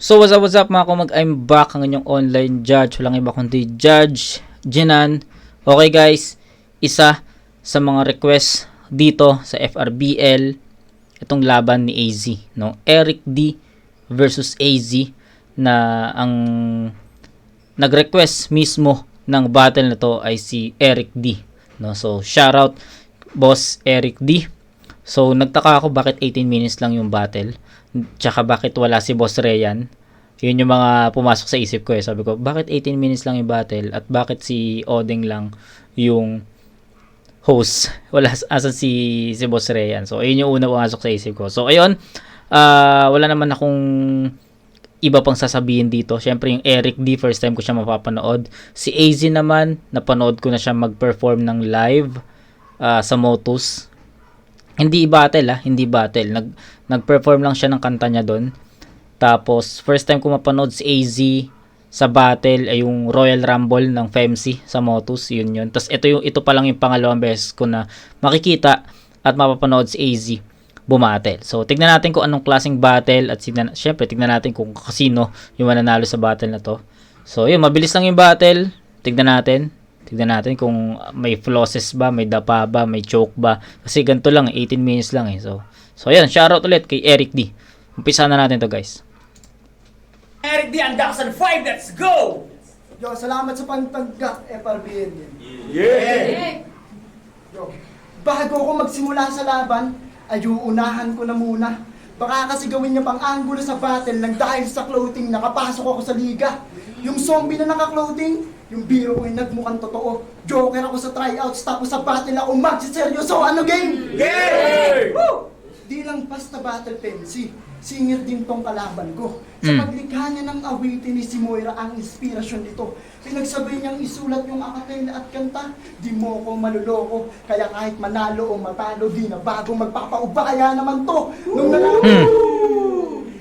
So what's up, what's up mga kumag, I'm back ang inyong online judge. Walang iba kundi Judge Jinan. Okay guys, isa sa mga request dito sa FRBL, itong laban ni AZ. No? Eric D versus AZ na ang nag-request mismo ng battle na to ay si Eric D. No? So shoutout boss Eric D. So nagtaka ako bakit 18 minutes lang yung battle. Tsaka bakit wala si Boss Rayan. Yun yung mga pumasok sa isip ko eh. Sabi ko, bakit 18 minutes lang yung battle at bakit si Odeng lang yung host. Wala asan si si Boss Rayan. So ayun yung una pumasok sa isip ko. So ayun, ah, wala naman akong iba pang sasabihin dito. Syempre yung Eric D, first time ko siya mapapanood. Si AZ naman, napanood ko na siya mag-perform ng live ah, sa Motus. Hindi battle ah, hindi battle. Nag nag-perform lang siya ng kanta niya doon. Tapos first time ko mapanood si AZ sa battle ay yung Royal Rumble ng FEMC sa Motus, yun yun. Tapos ito yung ito pa lang yung pangalawang beses ko na makikita at mapapanood si AZ bumatel. So tignan natin kung anong klaseng battle at tignan, syempre tignan natin kung kasino yung mananalo sa battle na to. So yun, mabilis lang yung battle. Tignan natin. Tignan natin kung may flosses ba, may dapa ba, may choke ba. Kasi ganito lang, 18 minutes lang eh. So, so yan, shoutout ulit kay Eric D. Umpisa na natin to guys. Eric D. Andakan 5, let's go! Yo, salamat sa pantagka, FRBN din. Yeah! Yo, bago ako magsimula sa laban, ay uunahan ko na muna. Baka kasi gawin niya pang angulo sa battle ng dahil sa clothing, nakapasok ako sa liga. Yung zombie na naka-clothing, yung biro ko yung nagmukhang totoo. Joker ako sa tryouts, tapos sa battle ako magsiseryoso. Ano game? Game! Woo! Di lang basta battle pensi, singir din tong kalaban ko. Sa Mm. paglikha niya ng awitin ni si Moira ang inspirasyon nito. Pinagsabay niyang isulat yung akapela at kanta, di mo ko maluloko. Kaya kahit manalo o matalo, di na bago magpapaubaya naman to. Nung nalaman,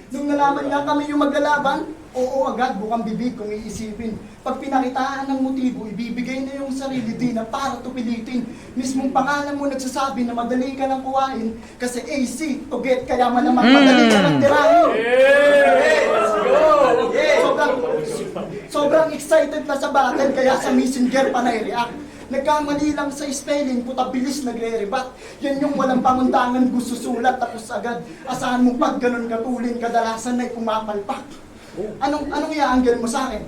nung nalaman niya kami yung maglalaban, oo agad bukang bibig kung iisipin. Pag pinakitaan ng motibo, ibibigay na yung sarili di na para tupilitin. Mismong pangalan mo nagsasabi na madali ka nang kuhain kasi AC to get kaya man naman madali ka nang tirahin. Let's go! Sobrang, sobrang excited na sa battle kaya sa messenger pa na-react. Nagkamali lang sa spelling, puta bilis nagre-rebat. Yan yung walang pangundangan gusto sulat tapos agad. Asahan mo pag ganun katulin, kadalasan ay pumapalpak. Anong anong iaanggal mo sa akin?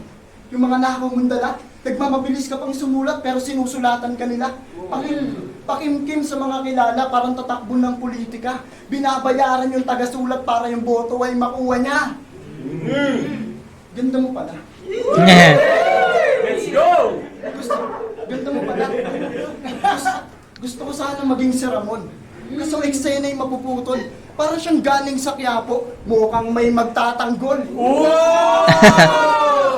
Yung mga nakaw mong dala, nagmamabilis ka pang sumulat pero sinusulatan ka nila. Pakim, pakimkim sa mga kilala parang tatakbo ng politika. Binabayaran yung tagasulat para yung boto ay makuha niya. Ganda mo pala. Let's go! Gusto, ganda mo pala. Gusto, gusto ko sana maging si Ramon. Kaso eksena yung mapuputol. Para siyang galing sa Quiapo, mukhang may magtatanggol. Wow!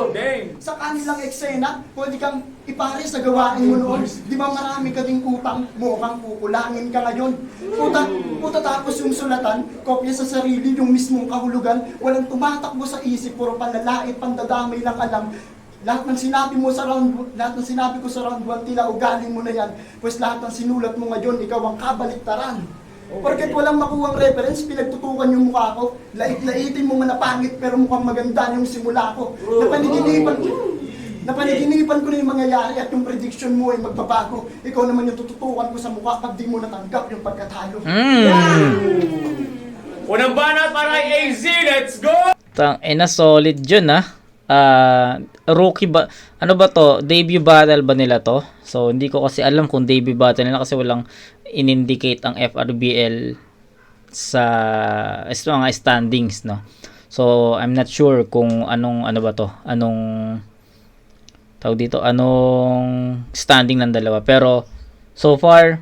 Game! Sa kanilang eksena, pwede kang ipare sa gawain mo noon. Di ba marami ka ding utang, mukhang kukulangin ka ngayon. Puta, puta tapos yung sulatan, kopya sa sarili, yung mismong kahulugan, walang tumatakbo sa isip, puro panlalait, pandadamay lang alam. Lahat ng sinabi mo sa round, lahat ng sinabi ko sa round 1, tila ugaling mo na yan, pues lahat ng sinulat mo ngayon, ikaw ang kabaliktaran. Porket walang makuhang reference, pinagtutukan yung mukha ko. Lait-laitin mo man na pangit pero mukhang maganda yung simula ko. Napaniginipan ko. Napaniginipan ko na yung mangyayari at yung prediction mo ay magbabago. Ikaw naman yung tututukan ko sa mukha pag di mo natanggap yung pagkatalo. Mm. Unang banat para kay AZ, let's go! Tang ina solid 'yun ah. Ah, rookie ba ano ba to? Debut battle ba nila to? So hindi ko kasi alam kung debut battle nila kasi walang in-indicate ang FRBL sa sa mga standings no. So I'm not sure kung anong ano ba to? Anong tawag dito? Anong standing ng dalawa? Pero so far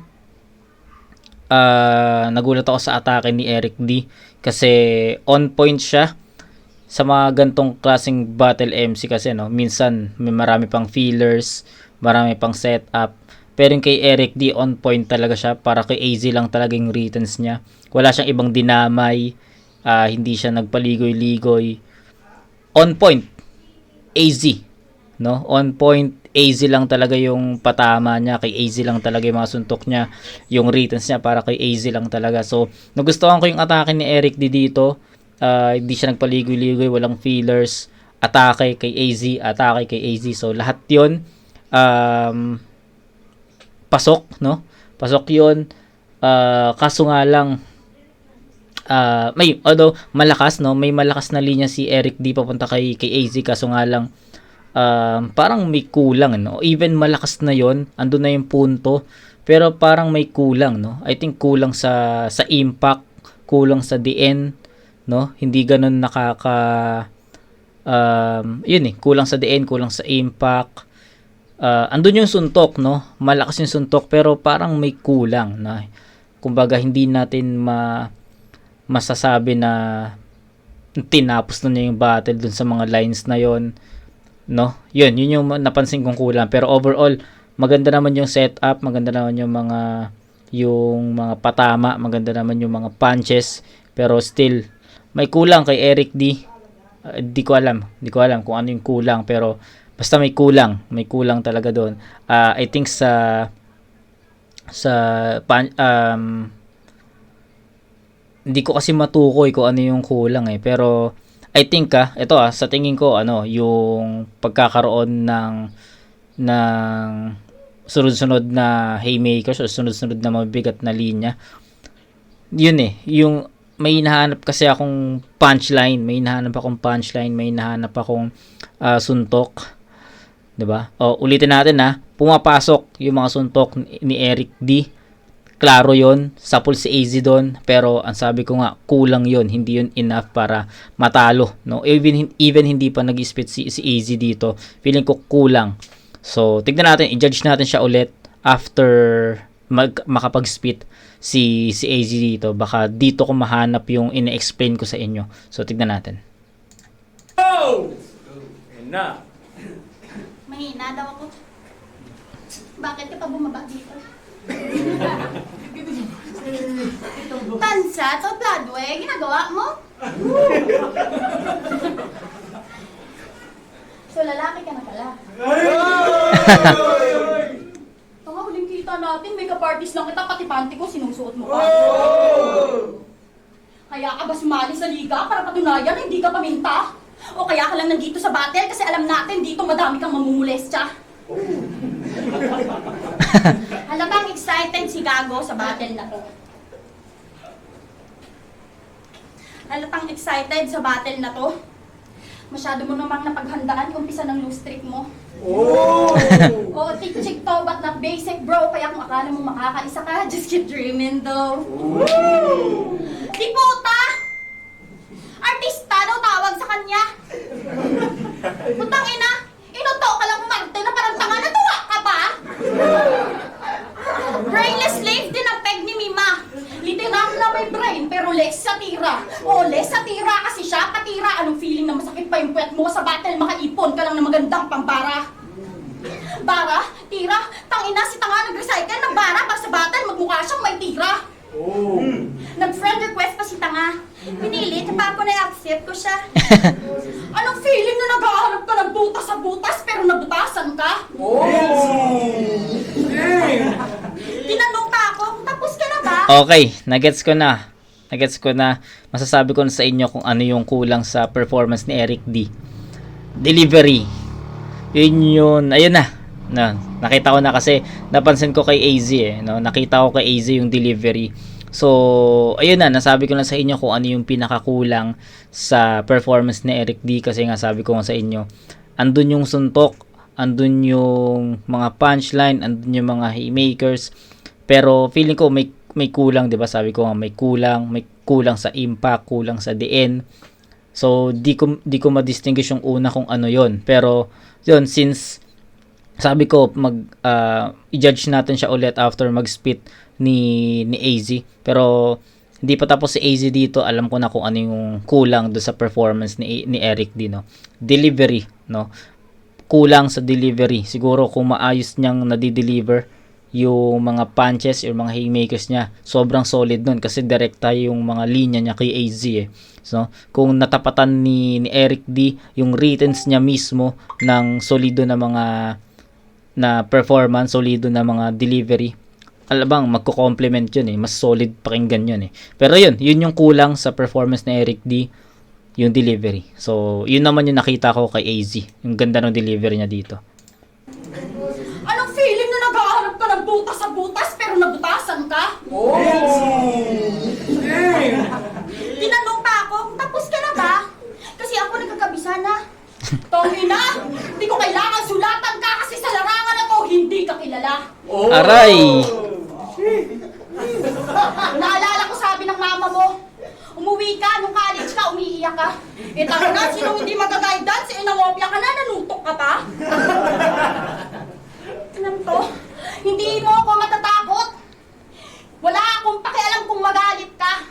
ah nagulat ako sa atake ni Eric D kasi on point siya sa mga gantong klaseng battle MC kasi no minsan may marami pang feelers marami pang setup. Pero yung kay Eric D on point talaga siya. Para kay AZ lang talaga yung returns niya. Wala siyang ibang dinamay. Ah, hindi siya nagpaligoy-ligoy. On point AZ no? On point AZ lang talaga yung patama niya. Kay AZ lang talaga yung mga suntok niya yung returns niya para kay AZ lang talaga. So nagustuhan ko yung atake ni Eric D dito ah, hindi siya nagpaligoy-ligoy, walang fillers, atake kay AZ, atake kay AZ. So lahat 'yon um, pasok, no? Pasok 'yon. Ah, kaso nga lang ah, may although malakas no, may malakas na linya si Eric D papunta kay kay AZ kaso nga lang um, parang may kulang no. Even malakas na 'yon, andun na yung punto, pero parang may kulang no. I think kulang sa sa impact, kulang sa DN no. Hindi ganoon nakaka um, yun eh, kulang sa DN, kulang sa impact. Uh, andun yung suntok, no? Malakas yung suntok, pero parang may kulang na kumbaga hindi natin ma masasabi na tinapos na niya yung battle dun sa mga lines na yon no yun yun yung napansin kong kulang pero overall maganda naman yung setup maganda naman yung mga yung mga patama maganda naman yung mga punches pero still may kulang kay Eric D. Uh, di ko alam. Di ko alam kung ano yung kulang pero basta may kulang. May kulang talaga doon. Ah, I think sa sa um, hindi ko kasi matukoy kung ano yung kulang eh. Pero I think ah ito ah sa tingin ko ano yung pagkakaroon ng ng sunod-sunod na haymakers o sunod-sunod na mabigat na linya yun eh yung may hinahanap kasi akong punchline may hinahanap akong punchline may hinahanap akong ah, suntok. 'di ba? O ulitin natin ha. Pumapasok yung mga suntok ni- Eric D. Klaro yon sapul si AZ doon. Pero ang sabi ko nga kulang yon hindi yun enough para matalo no? Even even hindi pa nag-spit si, si AZ dito feeling ko kulang. So tignan natin. I-judge natin siya ulit after mag makapag-spit si si AZ dito baka dito ko mahanap yung ina-explain ko sa inyo so tignan natin Go! Yan na. Mahina daw ako. Bakit ka pa bumaba dito? Tansa to Bloodway, ginagawa mo? so lalaki ka na pala. Nga huling kita natin, may kaparties lang kita, pati panty ko sinusuot mo pa. Kaya ka ba sumali sa liga para patunayan na hindi ka paminta? O kaya ka lang nandito sa battle kasi alam natin dito madami kang mamumulestya? Halatang excited si Gago sa battle na to. Halatang excited sa battle na to. Masyado mo namang napaghandaan yung umpisa ng loose streak mo. Oh! Oo, tik-chik to, but not basic, bro. Kaya kung akala mo makakaisa ka, just keep dreaming, though. Di puta! Artista daw tawag sa kanya. Putang ina, inuto ka lang umarte na parang tanga. Natuwa ka ba? Brainless slave din ang peg ni Mima. Literal na may brain pero less sa tira. O less sa tira kasi siya patira. Anong feeling na masakit pa yung puwet mo sa battle makaipon ka lang ng magandang pambara? Bara, tira, tangina si tanga nag-recycle ng bara para sa battle magmukha siyang may tira. Oh! Nag-friend request pa si Tanga. Pinili, pa ako na-accept ko siya. Anong feeling na naghahanap ka ng butas sa butas pero nabutasan ka? Oh! Dang! Tinanong pa ako, tapos ka na ba? Okay, nagets ko na. Nagets ko na. Masasabi ko na sa inyo kung ano yung kulang sa performance ni Eric D. Delivery. Yun yun. Ayun na. na nakita ko na kasi napansin ko kay AZ eh. No? Nakita ko kay AZ yung delivery. So, ayun na. Nasabi ko na sa inyo kung ano yung pinakakulang sa performance ni Eric D. Kasi nga sabi ko nga sa inyo, andun yung suntok, andun yung mga punchline, andun yung mga haymakers. Pero feeling ko may may kulang, 'di ba? Sabi ko nga may kulang, may kulang sa impact, kulang sa DN. So di ko di ko ma-distinguish yung una kung ano 'yon. Pero 'yon since sabi ko mag ah, i-judge natin siya ulit after mag-spit ni ni AZ. Pero hindi pa tapos si AZ dito, alam ko na kung ano yung kulang do sa performance ni ni Eric D, no. Delivery, no. Kulang sa delivery. Siguro kung maayos niyang nadi-deliver yung mga punches yung mga haymakers niya sobrang solid nun kasi direkta yung mga linya niya kay AZ eh. So, kung natapatan ni, ni Eric D yung writtens niya mismo ng solido na mga na performance, solido na mga delivery, alabang magko-complement yun eh. Mas solid pakinggan yun eh. Pero yun, yun yung kulang sa performance ni Eric D. yung delivery. So, yun naman yung nakita ko kay AZ. Yung ganda ng delivery niya dito. Anong feeling na naghahanap ka ng butas sa butas pero nabutasan ka? Tinanong pa ako, tapos ka na ba? Kasi ako nagkakabisa na. Tongi na! Hindi ko kailangan sulatan ka kasi sa larangan na to, hindi ka kilala. Aray! Naalala ko sabi ng mama mo, umuwi ka, nung college ka, umiiyak ka. Eh tama na, sino hindi mag-guidance, eh nangopya ka na, nanutok ka pa. Tingnan to, hindi mo ako matatakot. Wala akong pakialam kung magalit ka.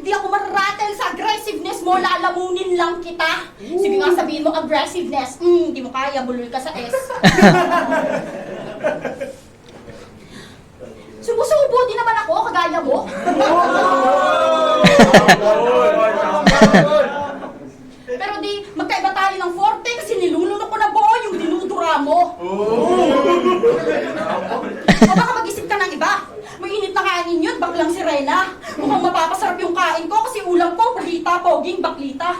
Di ako mararatel sa aggressiveness mo, lalamunin lang kita. Sige nga sabihin mo, aggressiveness. Hmm, hindi mo kaya, bulol ka sa S. Sumusubo din naman ako, kagaya mo. Pero di, magkaiba tayo ng forte kasi nilulunok ko na buo yung dinudura mo. O baka mag-isip ka ng iba. Mainit na kainin yun, baklang sirena. Mukhang mapapasarap yung kain ko kasi ulam ko, pagita, poging, baklita.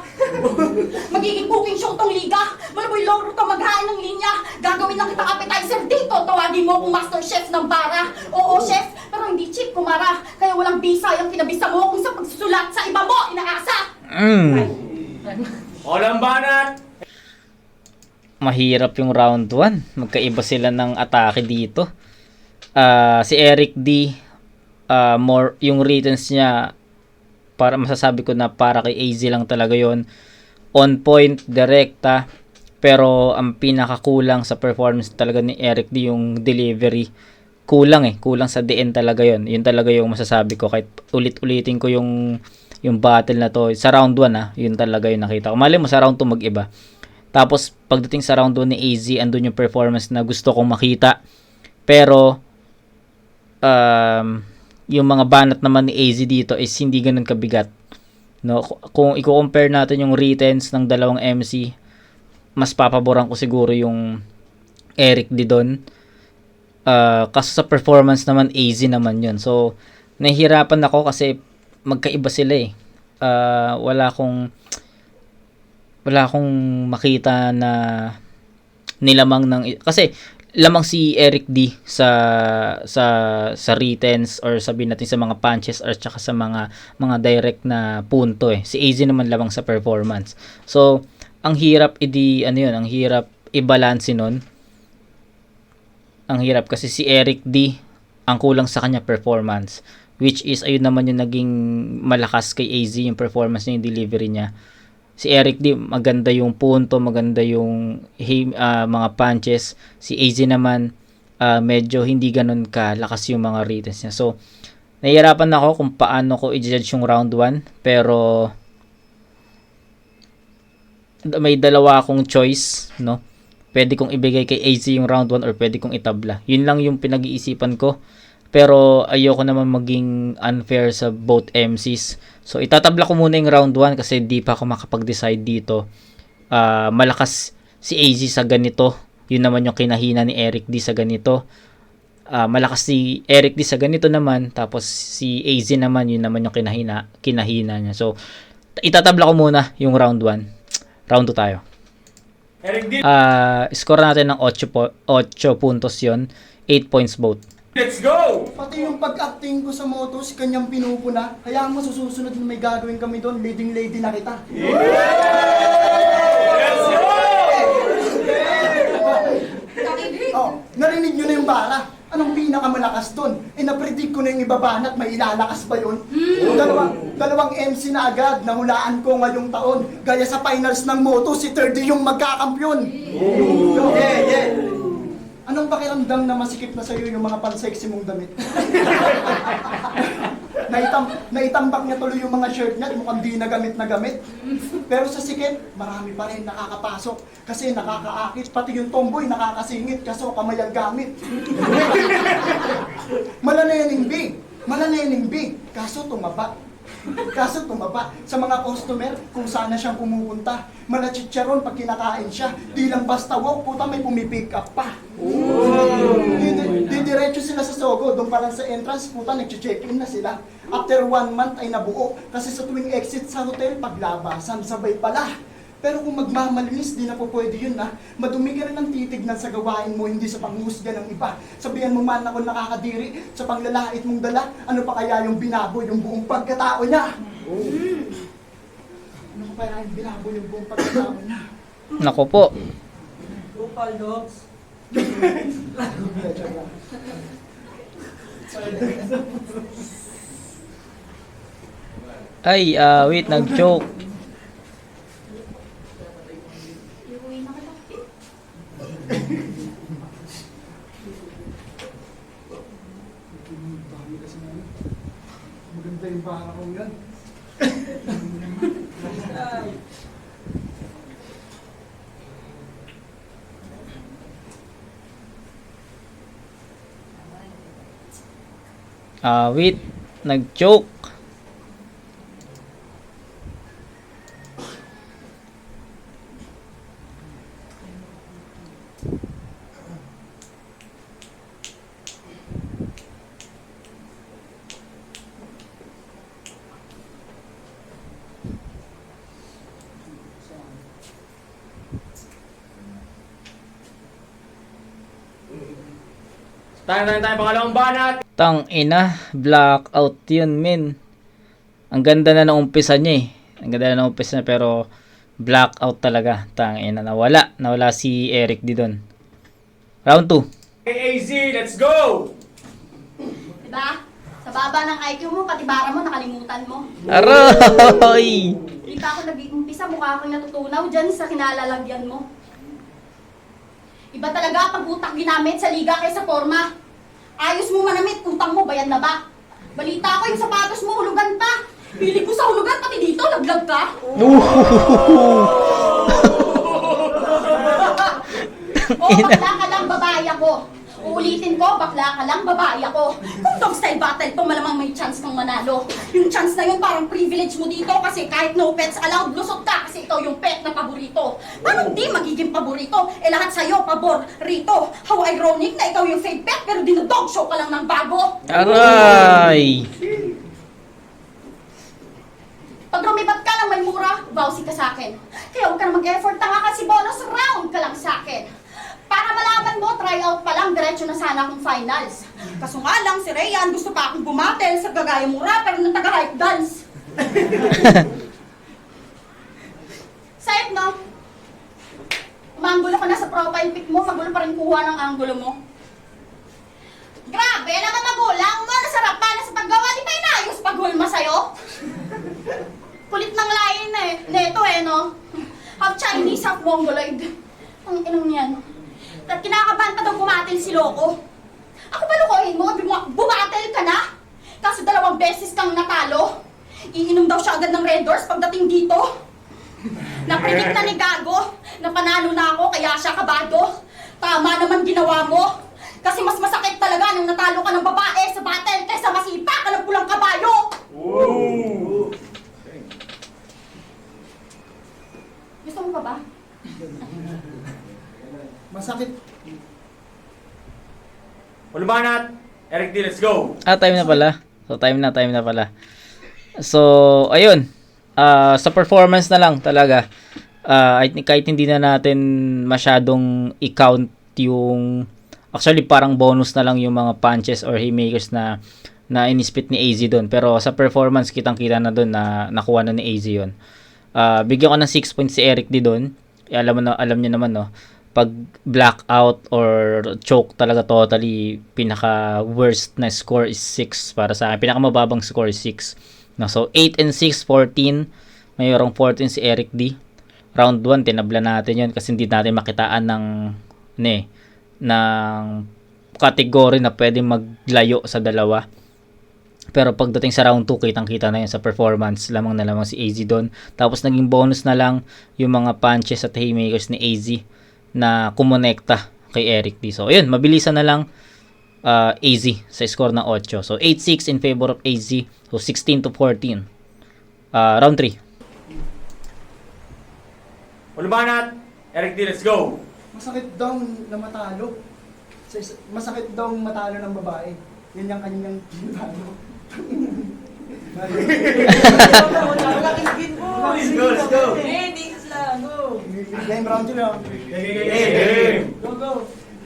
Magiging cooking show tong liga. Malaboy logro to maghain ng linya. Gagawin lang kitang appetizer dito. Tawagin mo akong master chef ng bara. Oo, chef, pero hindi cheap, kumara. Kaya walang bisa yung kinabisa mo kung sa pagsusulat sa iba mo, inaasa. Mm. Walang banat! mahirap yung round 1. Magkaiba sila ng atake dito. Ah, si Eric D ah, more yung returns niya para masasabi ko na para kay AZ lang talaga yon on point direkta pero ang pinakakulang sa performance talaga ni Eric D yung delivery. Kulang eh kulang sa DN talaga yon yun talaga yung masasabi ko. Kahit ulit-ulitin ko yung yung battle na to sa round 1 ah yun talaga yung nakita ko. Mali mo sa round 2 mag-iba. Tapos pagdating sa round 1 ni AZ, andun yung performance na gusto kong makita. Pero um, yung mga banat naman ni AZ dito is hindi ganun kabigat. No, kung i-compare natin yung returns ng dalawang MC, mas papaboran ko siguro yung Eric di doon. Uh, kaso sa performance naman AZ naman yun. So nahihirapan ako kasi magkaiba sila eh. Uh, wala akong wala akong makita na nilamang ng kasi lamang si Eric D sa sa sa returns or sabihin natin sa mga punches or tsaka sa mga mga direct na punto eh. Si AZ naman lamang sa performance. So, ang hirap idi ano yun, ang hirap i-balance nun. Ang hirap kasi si Eric D ang kulang sa kanya performance which is ayun naman yung naging malakas kay AZ yung performance niya yung delivery niya si Eric di maganda yung punto, maganda yung ah, mga punches. Si AZ naman ah, medyo hindi ganun kalakas yung mga returns niya. So nahihirapan ako kung paano ko i-judge yung round 1 pero may dalawa akong choice, no? Pwede kong ibigay kay AZ yung round 1 or pwede kong itabla. Yun lang yung pinag-iisipan ko. Pero ayoko naman maging unfair sa both MCs. So itatabla ko muna yung round 1 kasi di pa ako makapag-decide dito. Ah, malakas si AZ sa ganito. Yun naman yung kinahina ni Eric D sa ganito. Ah, malakas si Eric D sa ganito naman. Tapos si AZ naman, yun naman yung kinahina, kinahina niya. So itatabla ko muna yung round 1. Round 2 tayo. Eric D, Ah, score natin ng 8 po, 8 puntos 'yon. 8 points both. Let's go! Pati yung pag-acting ko sa motos, kanyang pinupuna. Kaya mo sa susunod na may gagawin kami doon, leading lady na kita. Let's go! Oh, narinig nyo na yung bala. Anong pinakamalakas doon? Eh, napredict ko na yung ibabanat, may ilalakas ba yun? Dalawang, dalawang MC na agad, nahulaan ko ngayong taon. Gaya sa finals ng moto, si 30 yung magkakampyon. Yeah, yeah. Anong pakiramdam na masikip na sa'yo yung mga pansexy mong damit? Naitam, naitambak niya tuloy yung mga shirt niya, mukhang di na gamit na gamit. Pero sa sikip, marami pa rin nakakapasok. Kasi nakakaakit, pati yung tomboy nakakasingit, kaso kamay ang gamit. Malanening big, malanening big, kaso tumaba. Kaso tumaba sa mga customer kung sana siyang pumupunta. Malachicharon pag kinakain siya. Di lang basta walk, puta may pumipick up pa. Di, di, di Diretso sila sa Sogo, doon pa lang sa entrance, puta, nag-check-in na sila. After one month ay nabuo, kasi sa tuwing exit sa hotel, paglabasan, sabay pala. Pero kung magmamalinis, di na po pwede yun na. Madumi ka rin ang titignan sa gawain mo, hindi sa panghusga ng iba. Sabihan mo man ako nakakadiri sa panglalait mong dala, ano pa kaya yung binabo yung buong pagkatao niya? Ano pa kaya yung binabo yung buong pagkatao niya? Nako po. Upal dogs. Ay, ah, wait, nag-joke. Iuwi na kita. Maganda yung baka kong yan. Ah, wait, nag-joke. Tayo tayo tayo pangalawang banat. Tang ina, blackout yun, men. Ang ganda na ng umpisa niya eh. Ang ganda na ng umpisa niya pero blackout talaga. Tang ina, nawala. Nawala si Eric di doon. Round 2. Hey, AZ, let's go! Diba? Sa baba ng IQ mo, pati bara mo, nakalimutan mo. Aray! Hindi pa ako nag-umpisa, mukha kang natutunaw dyan sa kinalalagyan mo. Iba talaga pag utak ginamit sa liga kaysa forma. Ayos mo manamit, utang mo, bayad na ba? Balita ko yung sapatos mo, hulugan pa. Pili ko sa hulugan, pati dito, laglag ka. o, bakla ka lang, babae ako. Uulitin ko, bakla ka lang, babae ako. Kung dog style battle to, malamang may chance kang manalo. Yung chance na yun, parang privilege mo dito kasi kahit no pets allowed, lusot ka kasi ikaw yung pet na paborito. Paano di magiging paborito? Eh lahat sa'yo, pabor, rito. How ironic na ikaw yung fake pet pero dinodog show ka lang ng bago. Aray! Pag lumipat ka ng may mura, bawsi ka sa akin. Kaya huwag ka na mag-effort, tanga ka si bonus round ka lang sa akin. Para malaman mo, try out pa lang, diretso na sana akong finals. Kaso nga lang, si Rayan gusto pa akong bumatel sa gagaya mong rapper na taga-hype dance. Sa'yo, no? Umanggulo ka na sa profile pic mo, magulo pa rin kuha ng anggulo mo. Grabe naman magulang mo, nasarap pa na sa paggawa, di ba inayos paghulma sa'yo? Kulit ng lain eh. Neto eh, no? Half Chinese, half Mongoloid. Ang inang yan. At kinakabahan pa daw bumatil si Loco. Ako ba lukohin mo? Buma- bumatil ka na? Kaso dalawang beses kang natalo. Iinom daw siya agad ng Red Doors pagdating dito. Napredict na ni Gago na panalo na ako kaya siya kabado. Tama naman ginawa mo. Kasi mas masakit talaga nung natalo ka ng babae sa battle kaysa masipa ka ng pulang kabayo. Gusto mo pa ba? Masakit. Walang banat. Eric D, let's go! Ah, time na pala. So, time na, time na pala. So, ayun. Ah, sa performance na lang talaga. Ah, think kahit hindi na natin masyadong i-count yung actually parang bonus na lang yung mga punches or haymakers na na inispit ni AZ doon. Pero sa performance kitang-kita na doon na nakuha na ni AZ 'yon. Ah, bigyan ko ng 6 points si Eric D doon. Alam mo na, alam niyo naman no. Pag blackout or choke talaga totally pinaka worst na score is 6 para sa akin. Pinaka mababang score is 6. No, so 8 and 6 14. Mayroong 14 si Eric D. Round 1 tinabla natin 'yon kasi hindi natin makitaan ng ne ng category na pwede maglayo sa dalawa. Pero pagdating sa round 2, kitang-kita na yun sa performance. Lamang na lamang si AZ doon. Tapos naging bonus na lang yung mga punches at haymakers ni AZ na kumonekta kay Eric D. So, ayun, mabilisan na lang uh, AZ sa score ng 8. So, 8-6 in favor of AZ. So, 16 to 14. Uh, round 3. Walang banat. Eric D, let's go! Masakit daw na matalo. Masakit daw matalo ng babae. Yan yung kanyang tinalo. Let's go, let's go. Tingis lang. Go. Game round sila. Go, go.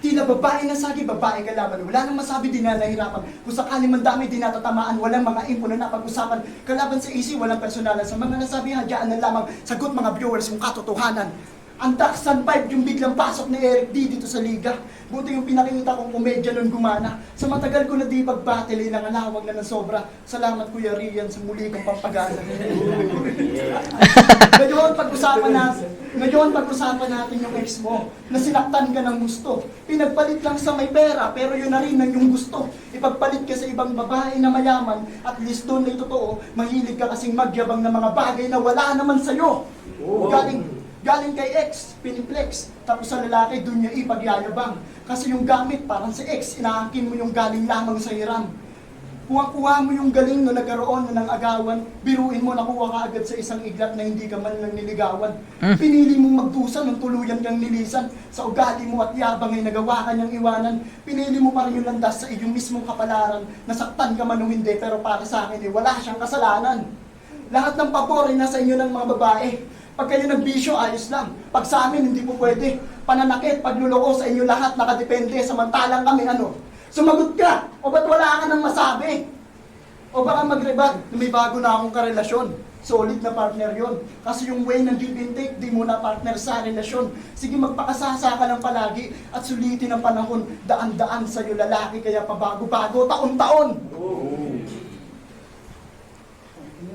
Tila babae na sagi, babae kalaban. Wala nang masabi, di na nahirapan. Kung sakali man dami, di natatamaan. Walang mga info na napag-usapan. Kalaban sa easy, walang personalan. Sa mga nasabi, hadyaan na lamang. Sagot mga viewers yung katotohanan. Ang Daksan 5 yung biglang pasok ni Eric D dito sa liga. Buti yung pinakita kong komedya nun gumana. Sa matagal ko na di pag-battle, eh, nangalawag na ng sobra. Salamat Kuya Rian sa muli kong pampagana. Ngayon, pag-usapan natin, ngayon, pag-usapan natin yung ex mo, na sinaktan ka ng gusto. Pinagpalit lang sa may pera, pero yun na rin ang yung gusto. Ipagpalit ka sa ibang babae na mayaman, at least doon na totoo, mahilig ka kasing magyabang ng mga bagay na wala naman sa'yo. Galing, galing kay ex, piniplex, tapos sa lalaki, doon niya ipagyayabang. Kasi yung gamit, parang sa ex, inaangkin mo yung galing lamang sa hiram. Kuha-kuha mo yung galing no nagkaroon na ng agawan, biruin mo nakuha ka agad sa isang iglat na hindi ka man lang niligawan. Mm. Pinili mong magdusa nung tuluyan kang nilisan, sa ugali mo at yabang ay nagawa ka niyang iwanan. Pinili mo pa rin yung landas sa iyong mismong kapalaran, nasaktan ka man o hindi pero para sa akin eh, wala siyang kasalanan. Lahat ng pabor ay nasa inyo ng mga babae. Pag kayo nagbisyo, ayos lang. Pag sa amin, hindi po pwede. Pananakit, pagluloko sa inyo lahat, nakadepende. Samantalang kami, ano? Sumagot ka! O ba't wala ka nang masabi? O baka mag-rebat, may bago na akong karelasyon. Solid na partner yon. Kasi yung way ng give and take, di mo na partner sa relasyon. Sige, magpakasasa ka lang palagi at sulitin ang panahon. Daan-daan sa'yo lalaki, kaya pabago-bago, taon-taon.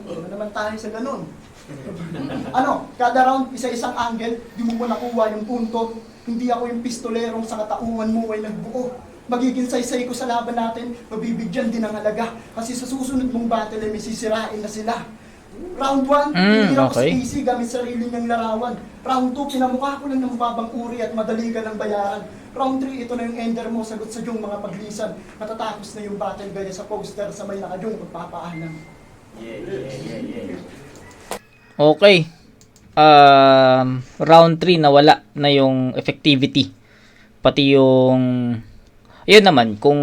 Ano naman tayo sa ganun? ano, kada round, isa-isang angle, di mo mo nakuha yung punto. Hindi ako yung pistolerong sa katauhan mo ay nagbuo. Magiging saysay ko sa laban natin, mabibigyan din ng halaga. Kasi sa susunod mong battle ay may sisirain na sila. Round 1, Mm, hinirap ko okay. si easy gamit sarili niyang larawan. Round 2, pinamukha ko lang ng mababang uri at madali ka ng bayaran. Round 3, ito na yung ender mo, sagot sa yung mga paglisan. Matatapos na yung battle gaya sa poster sa may nakajong pagpapaalam. Okay. Um, round 3 nawala na yung effectivity. Pati yung yun naman kung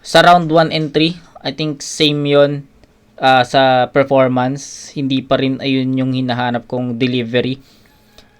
sa round 1 and 3, I think same 'yon ah, sa performance. Hindi pa rin ayun yung hinahanap kong delivery.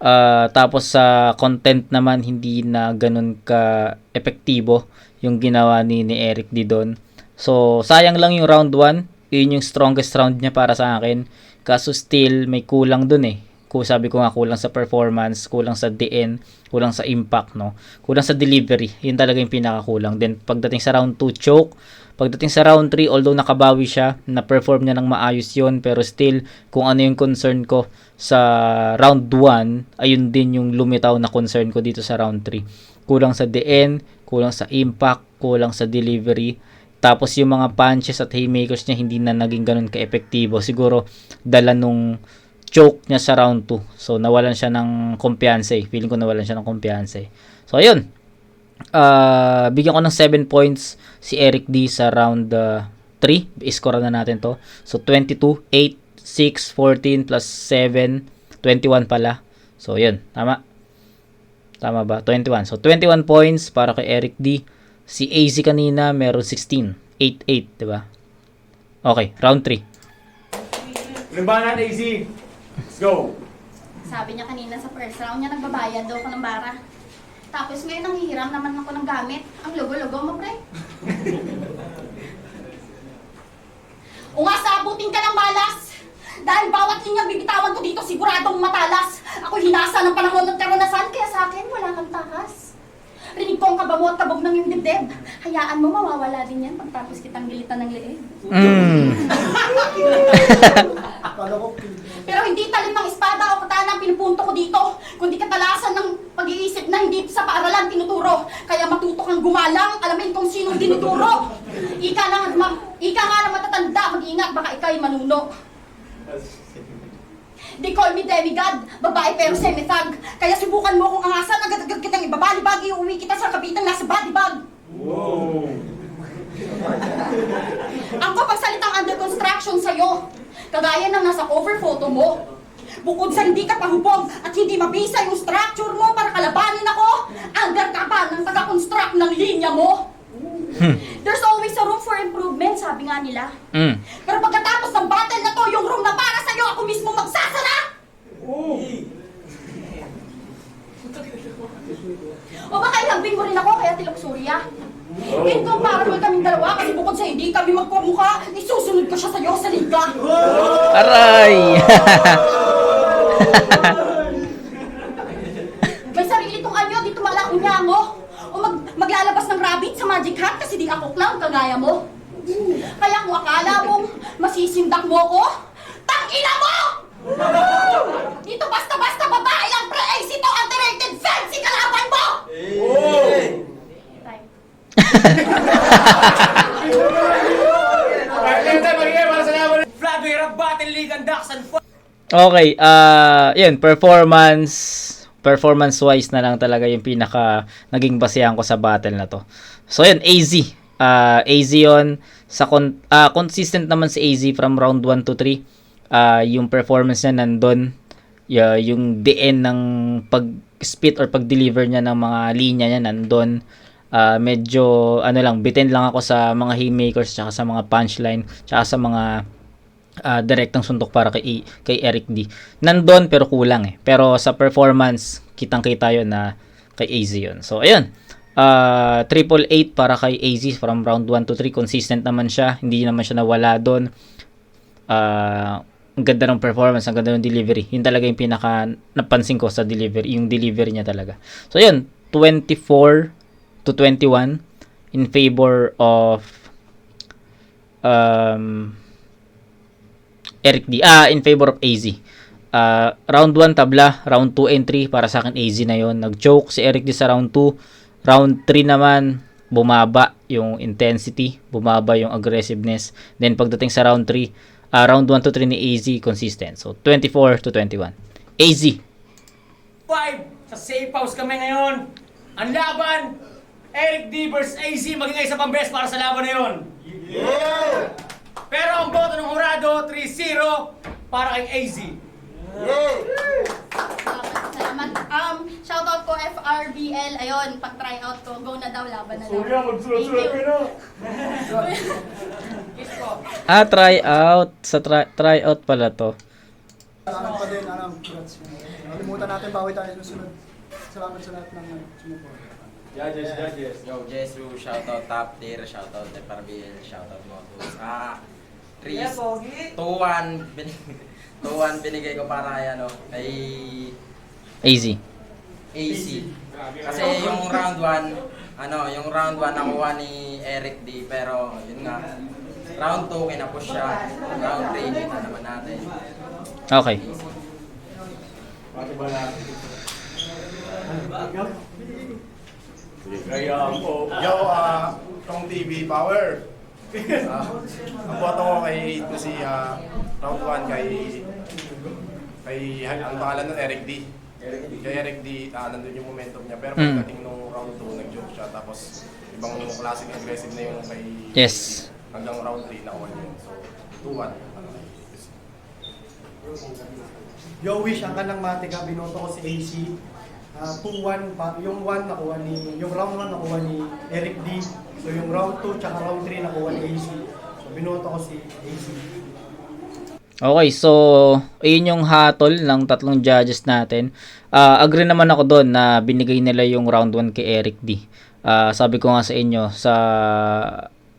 Ah, tapos sa content naman hindi na ganun ka epektibo yung ginawa ni, ni Eric Didon. So sayang lang yung round 1. Yun yung strongest round niya para sa akin. Kaso still may kulang dun eh. Kung sabi ko nga kulang sa performance, kulang sa DN, kulang sa impact, no? Kulang sa delivery. Yun talaga yung pinakakulang. Then pagdating sa round 2 choke, pagdating sa round 3 although nakabawi siya, na-perform niya ng maayos yun, pero still kung ano yung concern ko sa round 1, ayun din yung lumitaw na concern ko dito sa round 3. Kulang sa DN, kulang sa impact, kulang sa delivery. Tapos yung mga punches at haymakers niya hindi na naging ganun ka-epektibo. Siguro dala nung choke niya sa round 2. So nawalan siya ng kumpiyansa eh. Feeling ko nawalan siya ng kumpiyansa eh. So ayun. Ah, bigyan ko ng 7 points si Eric D sa round 3. I-score na natin to. So 22, 8, 6, 14 plus 7, 21 pala. So yun, tama. Tama ba? 21. So 21 points para kay Eric D. Si AZ kanina meron 16. 8-8, 'di ba? Okay, round 3. Unang banat, AZ. Let's go. Sabi niya kanina sa first round niya, nagbabayad daw ako ng bara. Tapos ngayon nanghihiram naman ako ng gamit. Ang logo-logo mo, pre. Umasabutin ka ng malas! Dahil bawat linya bibitawan ko dito, siguradong matalas. Ako hinasa ng panahon at karanasan, kaya sa akin wala kang takas. Rinig ko ang kabamo at kabog ng iyong dibdib. Hayaan mo, mawawala din yan pagtapos kitang gilitan ng leeg. Mm. Pero hindi talim ng espada o katana ang pinupunto ko dito, kundi katalasan ng pag-iisip na hindi sa paaralan tinuturo. Kaya matuto kang gumalang, alamin kung sinong dinuturo. Ika lang, ma, ika nga na matatanda, mag-ingat, baka ikay manuno. They call me demigod, babae pero semithag. Kaya subukan mo akong angasan, agad-agad kitang ibabalibag, iuwi kita sa kabitang nasa body bag. Wow. Ang kapagsalitang under construction sa'yo, kagaya ng nasa cover photo mo. Bukod sa hindi ka pahubog at hindi mabisa yung structure mo para kalabanin ako, under ka pa ng taga-construct ng linya mo. There's always a room for improvement, sabi nga nila. Mm. Pero pagkatapos ng battle na to, yung room na para sa'yo, ako mismo magsasara! O baka ilambing mo rin ako kaya tilok surya? Incomparable kaming dalawa kasi bukod sa hindi kami magkamukha, isusunod ko siya sa'yo sa liga. Aray! May sarili tong anyo, di tumala ang mo. O mag, maglalabas ng rabbit sa magic hat kasi di ako clown kagaya mo. Kaya kung akala mong masisindak mo ko, tangina mo! Dito basta-basta babae lang pre-AC to underrated fancy kalaban mo! Fun. Okay, ah, yun, performance performance wise na lang talaga yung pinaka naging basehan ko sa battle na to. So yun, AZ. Ah, AZ yun sa con- ah, consistent naman si AZ from round 1 to 3. Ah, yung performance niya nandun. Yeah, yung DN ng pag-spit or pag-deliver niya ng mga linya niya nandun. Ah, medyo ano lang, bitin lang ako sa mga haymakers tsaka sa mga punchline tsaka sa mga ah direktang suntok para kay kay Eric D. Nandun pero kulang eh. Pero sa performance, kitang-kita 'yon na kay AZ 'yon. So ayun. Ah triple eight para kay AZ from round 1 to 3 consistent naman siya. Hindi naman siya nawala doon. Ah ang ganda ng performance, ang ganda ng delivery. Yun talaga yung pinaka napansin ko sa delivery, yung delivery niya talaga. So yun, 24 to 21 in favor of um Eric D. Ah, in favor of AZ. Ah, round 1 tabla, round 2 and 3 para sa akin AZ na yon. Nag-choke si Eric D sa round 2. Round 3 naman bumaba yung intensity, bumaba yung aggressiveness. Then pagdating sa round 3, ah, round 1 to 3 ni AZ consistent. So 24 to 21. AZ. 5 sa safe house kami ngayon. Ang laban, Eric D versus AZ, maging isa pang best para sa laban na yun. Pero ang boto ng Hurado, 3-0 para kay AZ. Salamat, salamat. Um, shoutout ko FRBL. Ayun, pag-try out ko. Go na daw, laban na daw. Thank you. Ah, try out. Sa try, try out pala to. Salamat pa din, congrats. Kalimutan natin, bawi tayo sa sunod. Salamat sa lahat ng sumuporta. Judges, judges. Yo, Jesu, shoutout top tier, shoutout FRBL, shoutout Motus. Ah, Yeah, Tris, Pogi. 2-1, binig 2-1 binigay ko para kay ano, kay AZ. AC. Kasi yung round 1, ano, yung round 1 nakuha ni Eric D, pero yun nga, round 2 kinapush siya, round 3 kita naman natin. Okay. Kaya po. Yo, ah, Tong TV Power. Ah, ang boto ko kay ito si ah, round 1 kay kay ang pangalan nun Eric D. Kay Eric D, ah, nandun yung momentum niya. Pero Mm. pagdating nung round 2, nag-joke siya. Tapos ibang classic aggressive na yung kay Yes. hanggang round 3 nakuha niya yun. So, 2-1. Ano, kay AC. Yo, wish ang kanang mate ka, binoto ko si AC. Ah, 2-1, pa, yung 1 nakuha ni, yung round 1 nakuha ni Eric D. So yung round 2 tsaka round 3 nakuha ni AC. So binoto ko si AC. Okay, so ayun yung hatol ng tatlong judges natin. Ah, agree naman ako doon na binigay nila yung round 1 kay Eric D. Ah, sabi ko nga sa inyo sa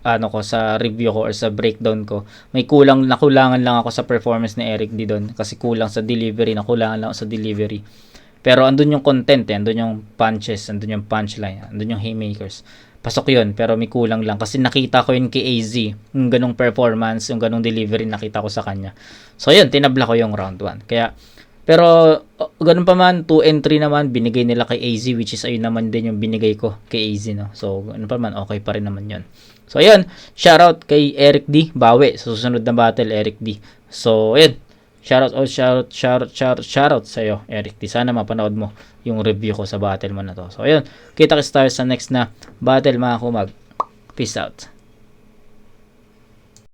ano ko sa review ko or sa breakdown ko, may kulang nakulangan lang ako sa performance ni Eric D doon kasi kulang sa delivery, nakulangan lang ako sa delivery. Pero andun yung content eh, andun yung punches, andun yung punchline, andun yung haymakers. Pasok yun, pero may kulang lang. Kasi nakita ko yun kay AZ, yung ganong performance, yung ganong delivery nakita ko sa kanya. So yun, tinabla ko yung round 1. Kaya, pero ganun pa man, 2 and 3 naman, binigay nila kay AZ, which is ayun naman din yung binigay ko kay AZ, no? So, ano pa man, okay pa rin naman yun. So, ayun, shoutout kay Eric D. Bawi, sa susunod na battle, Eric D. So, ayun, Shoutout out, shoutout, shoutout, shoutout, shoutout sa iyo, Eric. Di sana mapanood mo yung review ko sa battle mo na to. So, ayun. Kita kita tayo sa next na battle mga kumag. Peace out.